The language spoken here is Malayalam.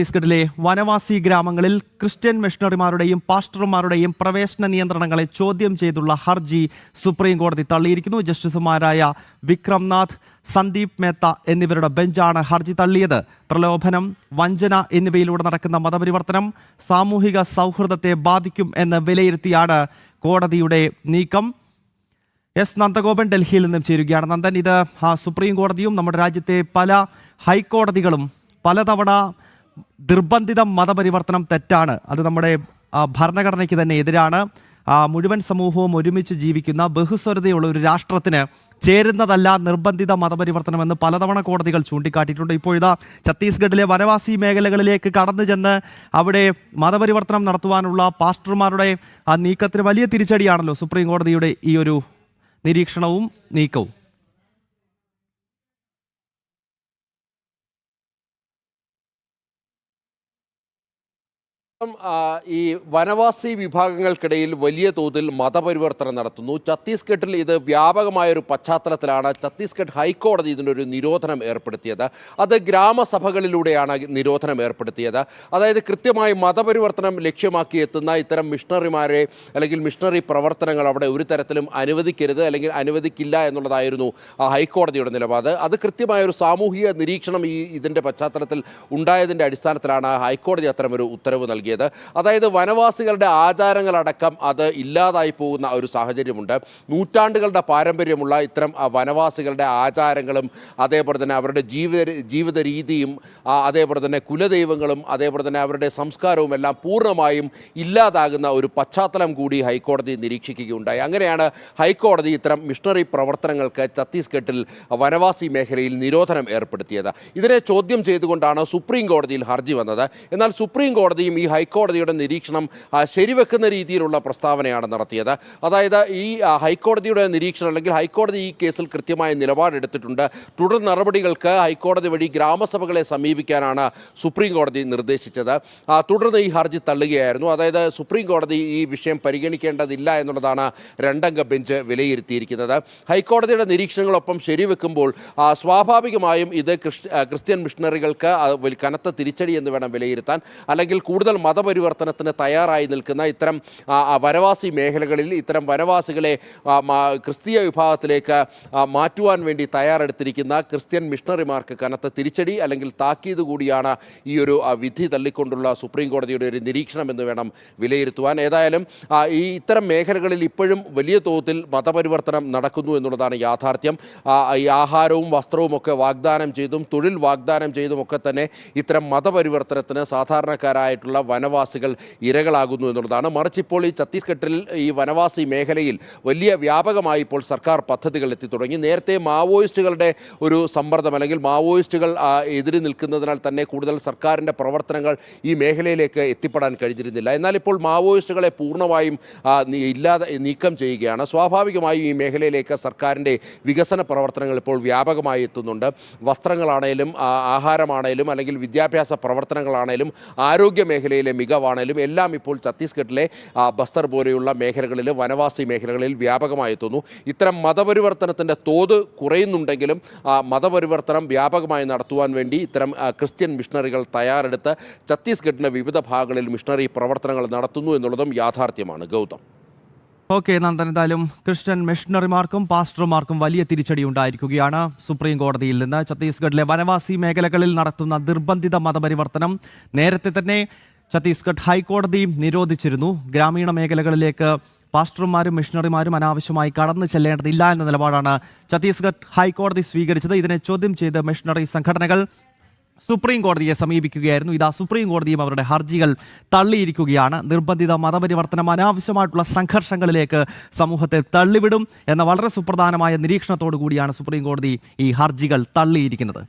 ഛത്തീസ്ഗഡിലെ വനവാസി ഗ്രാമങ്ങളിൽ ക്രിസ്ത്യൻ മിഷണറിമാരുടെയും പാസ്റ്റർമാരുടെയും പ്രവേശന നിയന്ത്രണങ്ങളെ ചോദ്യം ചെയ്തുള്ള ഹർജി സുപ്രീം കോടതി തള്ളിയിരിക്കുന്നു. ജസ്റ്റിസുമാരായ വിക്രംനാഥ് സന്ദീപ് മേത്ത എന്നിവരുടെ ബെഞ്ചാണ് ഹർജി തള്ളിയത്. പ്രലോഭനം വഞ്ചന എന്നിവയിലൂടെ നടക്കുന്ന മതപരിവർത്തനം സാമൂഹിക സൗഹൃദത്തെ ബാധിക്കും എന്ന് വിലയിരുത്തിയാണ് കോടതിയുടെ നീക്കം. എസ്. നന്ദഗോപൻ ഡൽഹിയിൽ നിന്നും ചേരുകയാണ് നന്ദൻ. ഇത് സുപ്രീം കോടതിയും നമ്മുടെ രാജ്യത്തെ പല ഹൈക്കോടതികളും പലതവണ നിർബന്ധിത മതപരിവർത്തനം തെറ്റാണ്. അത് നമ്മുടെ ഭരണഘടനയ്ക്ക് തന്നെ എതിരാണ്. മുഴുവൻ സമൂഹവും ഒരുമിച്ച് ജീവിക്കുന്ന ബഹുസ്വരതയുള്ള ഒരു രാഷ്ട്രത്തിന് ചേരുന്നതല്ല നിർബന്ധിത മതപരിവർത്തനമെന്ന് പലതവണ കോടതികൾ ചൂണ്ടിക്കാട്ടിയിട്ടുണ്ട്. ഇപ്പോഴിതാ ഛത്തീസ്ഗഡിലെ വനവാസി മേഖലകളിലേക്ക് കടന്നു ചെന്ന് അവിടെ മതപരിവർത്തനം നടത്തുവാനുള്ള പാസ്റ്റർമാരുടെ ആ നീക്കത്തിന് വലിയ തിരിച്ചടിയാണല്ലോ സുപ്രീം കോടതിയുടെ ഈ ഒരു നിരീക്ഷണവും നീക്കവും. ഈ വനവാസി വിഭാഗങ്ങൾക്കിടയിൽ വലിയ തോതിൽ മതപരിവർത്തനം നടത്തുന്നു. ഛത്തീസ്ഗഡിൽ ഇത് വ്യാപകമായ ഒരു പശ്ചാത്തലത്തിലാണ് ഛത്തീസ്ഗഡ് ഹൈക്കോടതി ഇതിനൊരു നിരോധനം ഏർപ്പെടുത്തിയത്. അത് ഗ്രാമസഭകളിലൂടെയാണ് നിരോധനം ഏർപ്പെടുത്തിയത്. അതായത് കൃത്യമായി മതപരിവർത്തനം ലക്ഷ്യമാക്കി എത്തുന്ന ഇത്തരം മിഷണറിമാരെ അല്ലെങ്കിൽ മിഷണറി പ്രവർത്തനങ്ങൾ അവിടെ ഒരു തരത്തിലും അനുവദിക്കരുത് അല്ലെങ്കിൽ അനുവദിക്കില്ല എന്നുള്ളതായിരുന്നു ഹൈക്കോടതിയുടെ നിലപാട്. അത് കൃത്യമായ ഒരു സാമൂഹിക നിരീക്ഷണം ഈ ഇതിന്റെ പശ്ചാത്തലത്തിൽ ഉണ്ടായതിന്റെ അടിസ്ഥാനത്തിലാണ് ഹൈക്കോടതി അത്തരമൊരു ഉത്തരവ് നൽകിയത്. അതായത് വനവാസികളുടെ ആചാരങ്ങളടക്കം അത് ഇല്ലാതായി പോകുന്ന ഒരു സാഹചര്യമുണ്ട്. നൂറ്റാണ്ടുകളുടെ പാരമ്പര്യമുള്ള ഇത്തരം വനവാസികളുടെ ആചാരങ്ങളും അതേപോലെ തന്നെ അവരുടെ ജീവിത ജീവിത രീതിയും അതേപോലെ തന്നെ കുലദൈവങ്ങളും അതേപോലെ തന്നെ അവരുടെ സംസ്കാരവും എല്ലാം പൂർണമായും ഇല്ലാതാകുന്ന ഒരു പശ്ചാത്തലം കൂടി ഹൈക്കോടതി നിരീക്ഷിക്കുകയുണ്ടായി. അങ്ങനെയാണ് ഹൈക്കോടതി ഇത്തരം മിഷണറി പ്രവർത്തനങ്ങൾക്ക് ഛത്തീസ്ഗഡിൽ വനവാസി മേഖലയിൽ നിരോധനം ഏർപ്പെടുത്തിയത്. ഇതിനെ ചോദ്യം ചെയ്തുകൊണ്ടാണ് സുപ്രീം കോടതിയിൽ ഹർജി വന്നത്. എന്നാൽ സുപ്രീം കോടതിയും ഈ ഹൈക്കോടതിയുടെ നിരീക്ഷണം ശരിവെക്കുന്ന രീതിയിലുള്ള പ്രസ്താവനയാണ് നടത്തിയത്. അതായത് ഈ ഹൈക്കോടതിയുടെ നിരീക്ഷണം അല്ലെങ്കിൽ ഹൈക്കോടതി ഈ കേസിൽ കൃത്യമായ നിലപാടെടുത്തിട്ടുണ്ട്. തുടർ നടപടികൾക്ക് ഹൈക്കോടതി വഴി ഗ്രാമസഭകളെ സമീപിക്കാനാണ് സുപ്രീം കോടതി നിർദ്ദേശിച്ചത്. തുടർന്ന് ഈ ഹർജി തള്ളുകയായിരുന്നു. അതായത് സുപ്രീം കോടതി ഈ വിഷയം പരിഗണിക്കേണ്ടതില്ല എന്നുള്ളതാണ് രണ്ടംഗ ബെഞ്ച് വിലയിരുത്തിയിരിക്കുന്നത്. ഹൈക്കോടതിയുടെ നിരീക്ഷണങ്ങളൊപ്പം ശരിവെക്കുമ്പോൾ സ്വാഭാവികമായും ഇത് ക്രിസ്ത്യൻ മിഷണറികൾക്ക് കനത്ത തിരിച്ചടി എന്ന് വേണം വിലയിരുത്താൻ. അല്ലെങ്കിൽ കൂടുതൽ മതപരിവർത്തനത്തിന് തയ്യാറായി നിൽക്കുന്ന ഇത്തരം വനവാസി മേഖലകളിൽ ഇത്തരം വനവാസികളെ ക്രിസ്തീയ വിഭാഗത്തിലേക്ക് മാറ്റുവാൻ വേണ്ടി തയ്യാറെടുത്തിരിക്കുന്ന ക്രിസ്ത്യൻ മിഷണറിമാർക്ക് കനത്ത തിരിച്ചടി അല്ലെങ്കിൽ താക്കീത് കൂടിയാണ് ഈ ഒരു വിധി തള്ളിക്കൊണ്ടുള്ള സുപ്രീം കോടതിയുടെ ഒരു നിരീക്ഷണം എന്ന് വേണം വിലയിരുത്തുവാൻ. ഏതായാലും ഈ ഇത്തരം മേഖലകളിൽ ഇപ്പോഴും വലിയ തോതിൽ മതപരിവർത്തനം നടക്കുന്നു എന്നുള്ളതാണ് യാഥാർത്ഥ്യം. ഈ ആഹാരവും വസ്ത്രവും ഒക്കെ വാഗ്ദാനം ചെയ്തും തൊഴിൽ വാഗ്ദാനം ചെയ്തും ഒക്കെ തന്നെ ഇത്തരം മതപരിവർത്തനത്തിന് സാധാരണക്കാരായിട്ടുള്ള വനവാസികൾ ഇരകളാകുന്നു എന്നുള്ളതാണ്. മറിച്ച് ഇപ്പോൾ ഈ ഛത്തീസ്ഗഡിൽ ഈ വനവാസി മേഖലയിൽ വലിയ വ്യാപകമായി ഇപ്പോൾ സർക്കാർ പദ്ധതികൾ എത്തി തുടങ്ങി. നേരത്തെ മാവോയിസ്റ്റുകളുടെ ഒരു സമ്മർദ്ദം അല്ലെങ്കിൽ മാവോയിസ്റ്റുകൾ എതിരി നിൽക്കുന്നതിനാൽ തന്നെ കൂടുതൽ സർക്കാരിന്റെ പ്രവർത്തനങ്ങൾ ഈ മേഖലയിലേക്ക് എത്തിപ്പെടാൻ കഴിഞ്ഞിരുന്നില്ല. എന്നാൽ ഇപ്പോൾ മാവോയിസ്റ്റുകളെ പൂർണമായും ഇല്ലാതെ നീക്കം ചെയ്യുകയാണ്. സ്വാഭാവികമായും ഈ മേഖലയിലേക്ക് സർക്കാരിന്റെ വികസന പ്രവർത്തനങ്ങൾ ഇപ്പോൾ വ്യാപകമായി എത്തുന്നുണ്ട്. വസ്ത്രങ്ങളാണേലും ആഹാരമാണേലും അല്ലെങ്കിൽ വിദ്യാഭ്യാസ പ്രവർത്തനങ്ങളാണേലും ആരോഗ്യ മേഖലയിലെ മികവാണേലും എല്ലാം ഇപ്പോൾ ഛത്തീസ്ഗഡിലെ ബസ്തർ പോലെയുള്ള മേഖലകളിൽ വനവാസി മേഖലകളിൽ വ്യാപകമായി എത്തുന്നു. ഇത്തരം മതപരിവർത്തനത്തിന്റെ തോത് കുറയുന്നുണ്ടെങ്കിലും മതപരിവർത്തനം വ്യാപകമായി നടത്തുവാൻ വേണ്ടി ഇത്തരം ക്രിസ്ത്യൻ മിഷണറികൾ തയ്യാറെടുത്ത് ഛത്തീസ്ഗഡിന്റെ വിവിധ ഭാഗങ്ങളിൽ മിഷണറി പ്രവർത്തനങ്ങൾ നടത്തുന്നു എന്നുള്ളതും യാഥാർത്ഥ്യമാണ്. ഗൗതം. ഓക്കെ നന്ദൻ. എന്തായാലും ക്രിസ്ത്യൻ മിഷണറിമാർക്കും പാസ്റ്റർമാർക്കും വലിയ തിരിച്ചടി ഉണ്ടായിരിക്കുകയാണ്. സുപ്രീം കോടതിയിൽ നിന്ന് ഛത്തീസ്ഗഡിലെ വനവാസി മേഖലകളിൽ നടത്തുന്ന നിർബന്ധിത മതപരിവർത്തനം നേരത്തെ തന്നെ ഛത്തീസ്ഗഡ് ഹൈക്കോടതി നിരോധിച്ചിരുന്നു. ഗ്രാമീണ മേഖലകളിലേക്ക് പാസ്റ്റർമാരും മിഷണറിമാരും അനാവശ്യമായി കടന്നു ചെല്ലേണ്ടതില്ല എന്ന നിലപാടാണ് ഛത്തീസ്ഗഡ് ഹൈക്കോടതി സ്വീകരിച്ചത്. ഇതിനെ ചോദ്യം ചെയ്ത് മിഷണറി സംഘടനകൾ സുപ്രീം കോടതിയെ സമീപിക്കുകയായിരുന്നു. ഇതാ സുപ്രീം കോടതിയും അവരുടെ ഹർജികൾ തള്ളിയിരിക്കുകയാണ്. നിർബന്ധിത മതപരിവർത്തനം അനാവശ്യമായിട്ടുള്ള സംഘർഷങ്ങളിലേക്ക് സമൂഹത്തെ തള്ളിവിടും എന്ന വളരെ സുപ്രധാനമായ നിരീക്ഷണത്തോടു കൂടിയാണ് സുപ്രീം കോടതി ഈ ഹർജികൾ തള്ളിയിരിക്കുന്നത്.